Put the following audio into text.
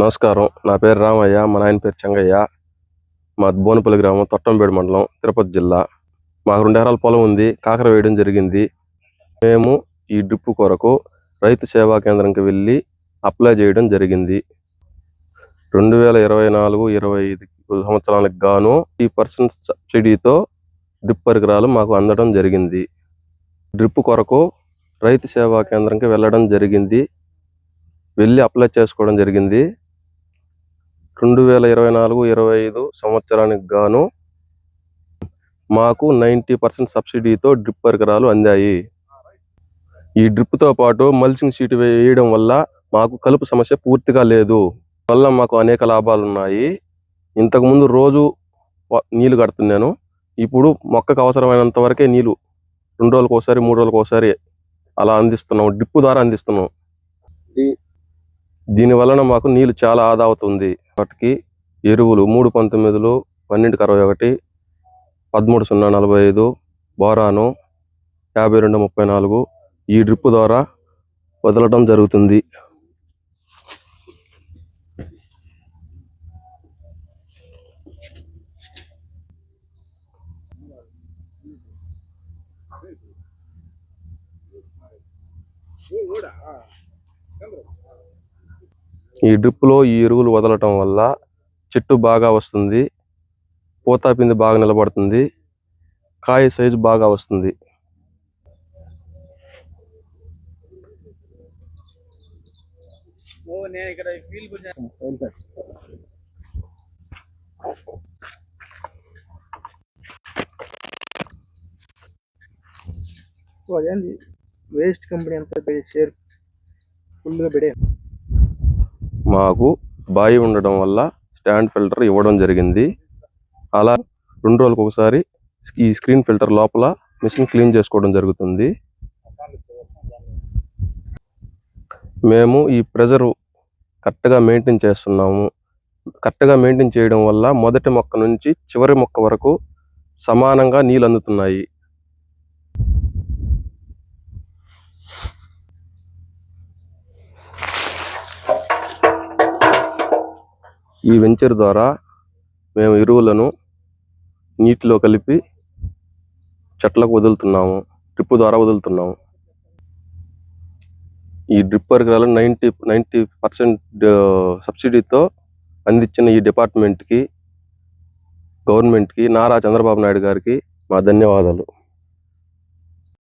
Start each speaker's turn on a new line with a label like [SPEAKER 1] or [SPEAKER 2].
[SPEAKER 1] నమస్కారం. నా పేరు రామయ్య మా నాయన పేరు చెంగయ్య. మా బోనపల్లి గ్రామం తొట్టంపేడు మండలం తిరుపతి జిల్లా. మాకు రెండు ఎకరాల పొలం ఉంది కాకర వేయడం జరిగింది. మేము ఈ డ్రిప్ కొరకు రైతు సేవా కేంద్రంకి వెళ్ళి అప్లై చేయడం జరిగింది. రెండు వేల ఇరవై నాలుగు ఇరవై ఐదు సంవత్సరాలకు గాను ఈ పర్సెంట్ సబ్సిడీతో డ్రిప్ పరికరాలు మాకు అందడం జరిగింది. డ్రిప్ కొరకు రైతు సేవా కేంద్రంకి వెళ్ళడం జరిగింది. వెళ్ళి అప్లై చేసుకోవడం జరిగింది. రెండు వేల ఇరవై నాలుగు ఇరవై ఐదు సంవత్సరానికి గాను మాకు నైంటీ పర్సెంట్ సబ్సిడీతో డ్రిప్ పరికరాలు అందాయి. ఈ డ్రిప్తో పాటు మల్చింగ్ షీట్ వేయడం వల్ల మాకు కలుపు సమస్య పూర్తిగా లేదు. వల్ల మాకు అనేక లాభాలు ఉన్నాయి ఇంతకుముందు రోజు నీళ్ళు కడుతున్నాను. ఇప్పుడు మొక్కకు అవసరమైనంత వరకే నీళ్ళు రెండు రోజులకు ఒకసారి మూడు రోజులకు ఒకసారి అలా అందిస్తున్నాం. డిప్పు ద్వారా అందిస్తున్నాం. దీని వలన మాకు నీళ్ళు చాలా ఆదా అవుతుంది. ఒకటికి ఎరువులు మూడు పంతొమ్మిదిలో పన్నెండుకి అరవై ఒకటి పదమూడు సున్నా నలభై ఐదు బోరాను యాభై రెండు ముప్పై నాలుగు ఈ డ్రిప్ ద్వారా వదలటం జరుగుతుంది. ఈ డ్రిప్లో ఈ ఎరువులు వదలటం వల్ల చెట్టు బాగా వస్తుంది పూత బాగా నిలబడుతుంది కాయ సైజు బాగా వస్తుంది.
[SPEAKER 2] అదేంది వేస్ట్ కంపెనీ అంతా షేర్ ఫుల్గా పెడే
[SPEAKER 1] మాకు బాయి ఉండడం వల్ల స్టాండ్ ఫిల్టర్ ఇవ్వడం జరిగింది. అలా రెండు రోజులకు ఒకసారి ఈ స్క్రీన్ ఫిల్టర్ లోపల మిషన్ క్లీన్ చేసుకోవడం జరుగుతుంది. మేము ఈ ప్రెజర్ కరెక్ట్గా మెయింటైన్ చేస్తున్నాము. కరెక్ట్గా మెయింటైన్ చేయడం వల్ల మొదటి మొక్క నుంచి చివరి మొక్క వరకు సమానంగా నీళ్ళు అందుతున్నాయి. ఈ వెంచర్ ద్వారా మేము ఎరువులను నీటిలో కలిపి చెట్లకు వదులుతున్నాము డ్రిప్ ద్వారా వదులుతున్నాము. ఈ డ్రిప్ పరికరాలు నైంటీ నైంటీ పర్సెంట్ సబ్సిడీతో అందించిన ఈ డిపార్ట్మెంట్కి గవర్నమెంట్కి నారా చంద్రబాబు నాయుడు గారికి మా ధన్యవాదాలు.